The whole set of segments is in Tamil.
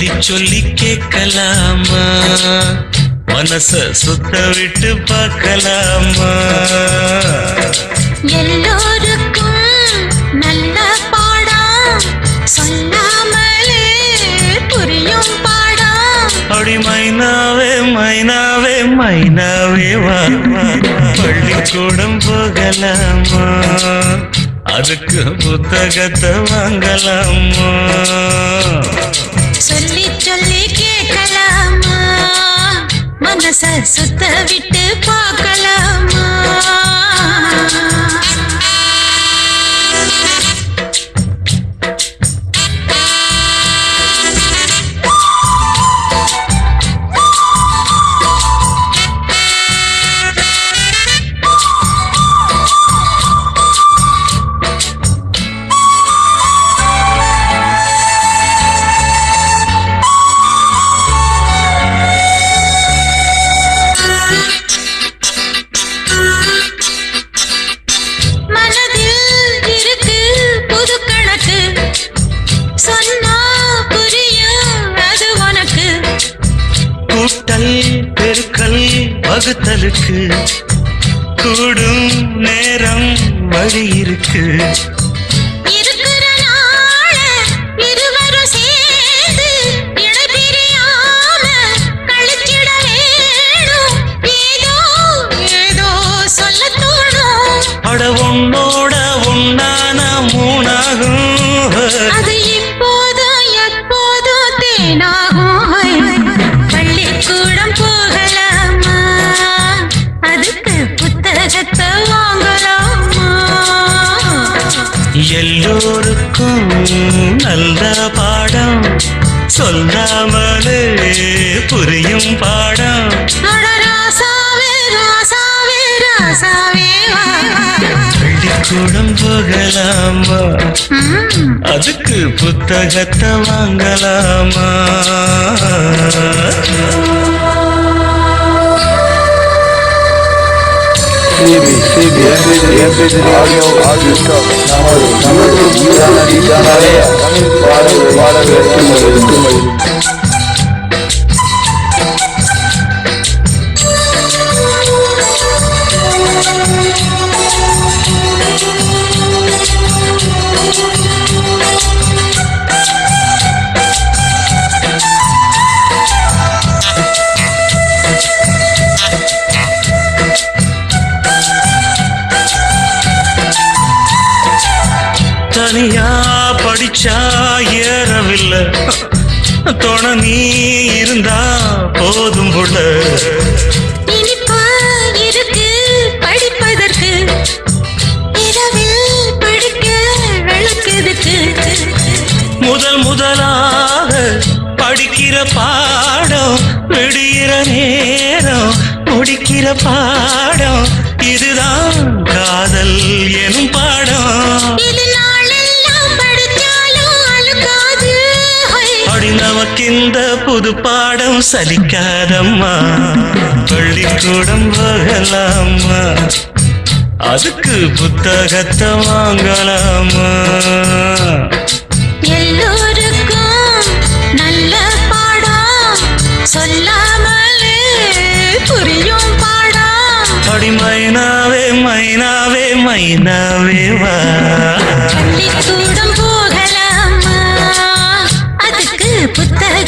சொல்லி கேட்கலாமா? மனச சுத்த விட்டு பார்க்கலாமா? எல்லோருக்கும் நல்ல பாடம் சொல்லாமலே புரியும் பாடம். அப்படி மைனாவே மைனாவே மைனாவே வா. பள்ளிக்கூடம் போகலாமா? அதுக்கு புத்தகத்தை வாங்கலாமா? சுத்த விட்டு வகுத்தலுக்கு கூடும் நேரம் வழி இருக்கு. இருக்கிற நாள இருவரும் நல்ல பாடம். சொல்லாமலே புரியும் பாடம். பள்ளிக்கூடம் போகலாமா? அதுக்கு புத்தகத்தை வாங்கலாமா? भी से भी ये बिजली आयो आज इसका नमर नमर जाना जाना रे वाला वाला व्यक्ति मरे तुम தனியா படிச்சா ஏறவில்லை. துணை நீ இருந்தா போதும் புள்ள முதல் முதலாக படிக்கிற பாடம் விடுகிற நேரம் முடிக்கிற பாடம் இதுதான் காதல் எனும் பாடம். இந்த புது பாடம் சலிக்காதம்மா. பள்ளிக்கூடம் போகலாமா அதுக்கு புத்தகத்தை வாங்கலாமா எல்லோருக்கும் நல்ல பாடம் சொல்லாமலே புரியும் பாடம். அடி மைனாவே மைனாவே மைனாவே வா.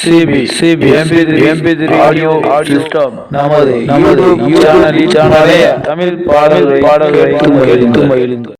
CP CP MP MP audio system நமது நமது சேனலில் தமிழ் பாடல்களை பாடல்களை மகிழுங்கள்.